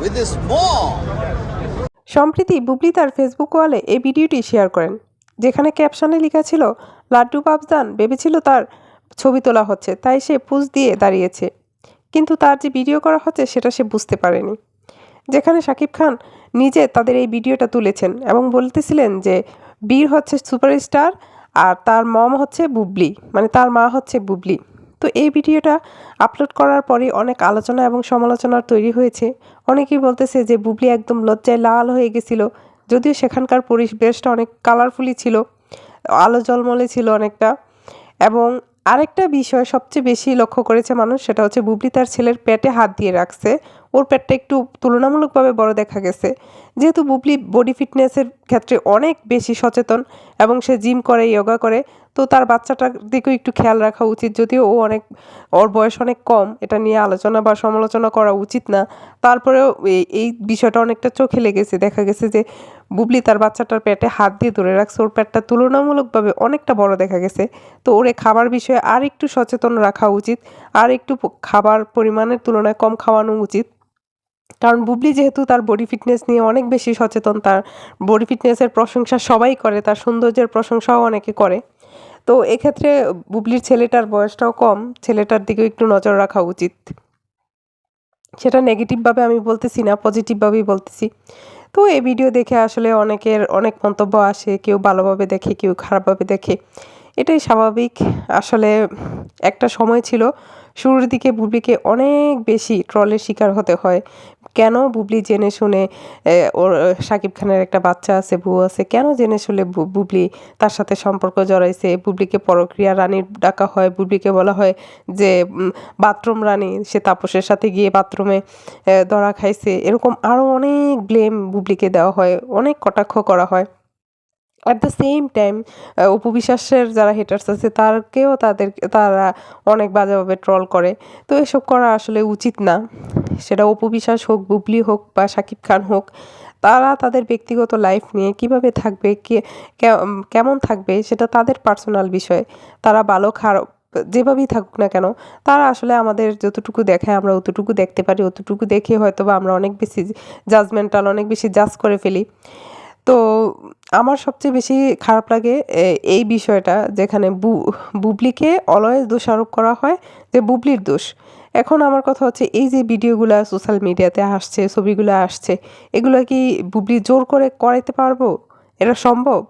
with Bubly তার Facebook ওয়ালে এই ভিডিওটি শেয়ার করেন, যেখানে ক্যাপশনে লেখা ছিল, লাড্ডু বাবজান ভেবেছিল তার ছবি তোলা হচ্ছে, তাই সে পুজ দিয়ে দাঁড়িয়েছে। কিন্তু তার যে ভিডিও করা হচ্ছে, সেটা সে বুঝতে পারেনি। যেখানে শাকিব খান নিজে তাদের এই ভিডিওটা তুলেছেন এবং বলতেছিলেন যে, বীর হচ্ছে সুপারস্টার আর তার মম হচ্ছে বুবলি। মানে তার মা হচ্ছে বুবলি। তো এই ভিডিওটা আপলোড করার পরে অনেক আলোচনা এবং সমালোচনার তৈরি হয়েছে। অনেকেই বলতেছে যে বুবলি একদম লজ্জায় লাল হয়ে গেছিল, যদিও সেখানকার পরিবেশটা অনেক কালারফুলি ছিল, আলো জলমলে ছিল অনেকটা। এবং আরেকটা বিষয় সবচেয়ে বেশি লক্ষ্য করেছে মানুষ সেটা হচ্ছে বুবলি তার ছেলের পেটে হাত দিয়ে রাখছে। ওর পেটটা একটু তুলনামূলকভাবে বড় দেখা গেছে। যেহেতু বুবলি বডি ফিটনেসের ক্ষেত্রে অনেক বেশি সচেতন এবং সে জিম করে ইয়োগা করে তো তার বাচ্চাটার দিকেও একটু খেয়াল রাখা উচিত। যদিও ও অনেক, ওর বয়স অনেক কম, এটা নিয়ে আলোচনা বা সমালোচনা করা উচিত না। তারপরেও এই- বিষয়টা অনেকটা চোখে লেগেছে। দেখা গেছে যে বুবলি তার বাচ্চাটার পেটে হাত দিয়ে ধরে রাখছে। ওর পেটটা তুলনামূলকভাবে অনেকটা বড় দেখা গেছে। তো ওরে খাবার বিষয়ে আর একটু সচেতন রাখা উচিত। আর একটু খাবার পরিমাণের তুলনায় কম খাওয়ানো উচিত। কারণ বুবলি যেহেতু তার বডি ফিটনেস নিয়ে অনেক বেশি সচেতন, তার বডি ফিটনেসের প্রশংসা সবাই করে, তার সৌন্দর্যের প্রশংসাও অনেকে করে। তো এক্ষেত্রে বুবলির ছেলেটার বয়সটাও কম, ছেলেটার দিকেও একটু নজর রাখা উচিত। সেটা নেগেটিভভাবে আমি বলতেছি না পজিটিভভাবেই বলতেছি। তো এই ভিডিও দেখে আসলে অনেকের অনেক মন্তব্য আসে, কেউ ভালোভাবে দেখে, কেউ খারাপভাবে দেখে। এটাই স্বাভাবিক। আসলে একটা সময় ছিল শুরুর দিকে বুবলিকে অনেক বেশি ট্রলের শিকার হতে হয়। কেন? বুবলি জেনে শুনে ওর শাকিব খানের একটা বাচ্চা আছে, বউ আছে। কেন জেনে শুনে বুবলি তার সাথে সম্পর্ক জড়াইছে? বুবলিকে পরক্রিয়া রানীর ডাকা হয়। বুবলিকে বলা হয় যে বাথরুম রানী, সে তাপসের সাথে গিয়ে বাথরুমে ধরা খাইছে। এরকম আরও অনেক ব্লেম বুবলিকে দেওয়া হয়। অনেক কটাক্ষ করা হয়। At the same time Apu বিশ্বাসের যারা হেটার্স আছে, তারকেও তাদের, তারা অনেক বাজেভাবে ট্রল করে। তো এসব করা আসলে উচিত না। সেটা অপু বিশ্বাস হোক, বুবলি হোক বা শাকিব খান হোক, তারা তাদের ব্যক্তিগত লাইফ নিয়ে কীভাবে থাকবে, কে কেমন থাকবে, সেটা তাদের পার্সোনাল বিষয়। তারা ভালো, খারাপ, যেভাবেই থাকুক না কেন, তারা আসলে আমাদের যতটুকু দেখায় আমরা অতটুকু দেখতে পারি, অতটুকু দেখে হয়তো বা আমরা অনেক বেশি জাজমেন্টাল অনেক বেশি জাজ করে ফেলি। তো আমার সবচেয়ে বেশি খারাপ লাগে এই বিষয়টা যেখানে বু, বুবলিকে অলয়ে দোষ আরোপ করা হয় যে বুবলির দোষ। এখন আমার কথা হচ্ছে এই যে ভিডিওগুলো সোশ্যাল মিডিয়াতে আসছে, ছবিগুলো আসছে, এগুলো কি বুবলি জোর করে করাইতে পারব? এটা সম্ভব?